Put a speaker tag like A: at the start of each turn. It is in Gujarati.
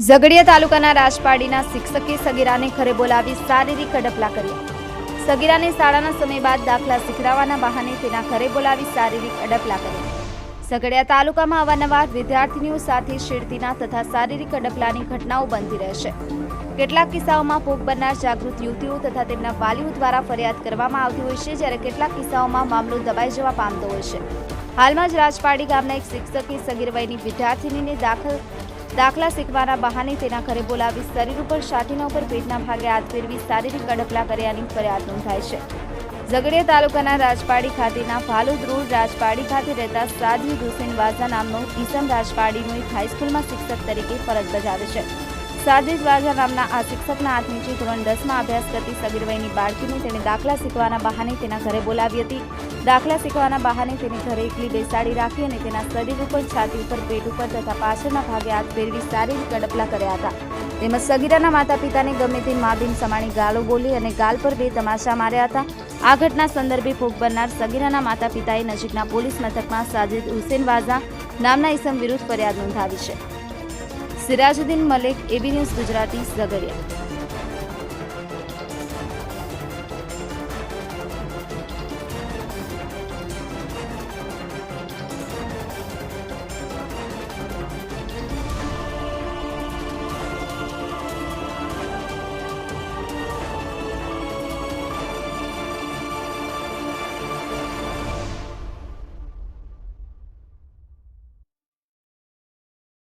A: ઝઘડિયા તાલુકાના રાજપાડીના શિક્ષકે સગીરાને ઘરે બોલાવી શારીરિક અડપલા કર્યા. સગીરાને શાળાના સમય બાદ દાખલા શીખડાવવાના બહાને તેના ઘરે બોલાવી શારીરિક અડપલા કર્યા. ઝઘડિયા તાલુકામાં અવારનવાર વિદ્યાર્થીનીઓ સાથે છેડતીના તથા શારીરિક અડપલાની ઘટનાઓ બનતી રહેશે કેટલાક કિસ્સાઓમાં ભોગ બનનાર જાગૃત યુવતીઓ તથા તેમના વાલીઓ દ્વારા ફરિયાદ કરવામાં આવતી હોય છે, જ્યારે કેટલાક કિસ્સાઓમાં મામલો દબાઈ જવા પામતો હોય છે. હાલમાં જ રાજપાડી ગામના એક શિક્ષકે સગીર વયની વિદ્યાર્થીનીને દાખલ દાખલા શીખવાના બહાને તેના ઘરે બોલાવી શરીર ઉપર છાતીના ઉપર પેટના ભાગે હાથ ફેરવી શારીરિક અડપલા કર્યાની ફરિયાદ નોંધાઈ છે. ઝઘડિયા તાલુકાના રાજપાડી ખાતેના ભાલુદ રોડ રાજપાડી ખાતે રહેતા સાદિદ હુસેન વાઝા નામનો ઈસમ રાજપાડીનો એક હાઈસ્કૂલમાં શિક્ષક તરીકે ફરજ બજાવે છે. સાદિદ વાઝા નામના આ શિક્ષકના હાથ નીચે ધોરણ દસમાં અભ્યાસ કરતી સગીર વયની બાળકીને તેણે દાખલા શીખવાના બહાને તેના ઘરે બોલાવી હતી. દાખલા શીખવાના બહાને તેને ઘરે એકલી બેસાડી રાખી અને તેના શરીર ઉપર છાતી ઉપર પેટ ઉપર તથા પાછળના ભાગે હાથ ફેરવી શારીરિક અડપલા કર્યા હતા. તેમજ સગીરાના માતા પિતાને ગમે તે માબીન સમાણી ગાળો બોલી અને ગાલ પર બે તમાશા માર્યા હતા. આ ઘટના સંદર્ભે ભોગ બનનાર સગીરાના માતા પિતાએ નજીકના પોલીસ મથકમાં સાજિદ હુસેન વાઝા નામના ઇસમ વિરુદ્ધ ફરિયાદ નોંધાવી છે. Sirajuddin Malek, AB news Gujarati, Jhagadia.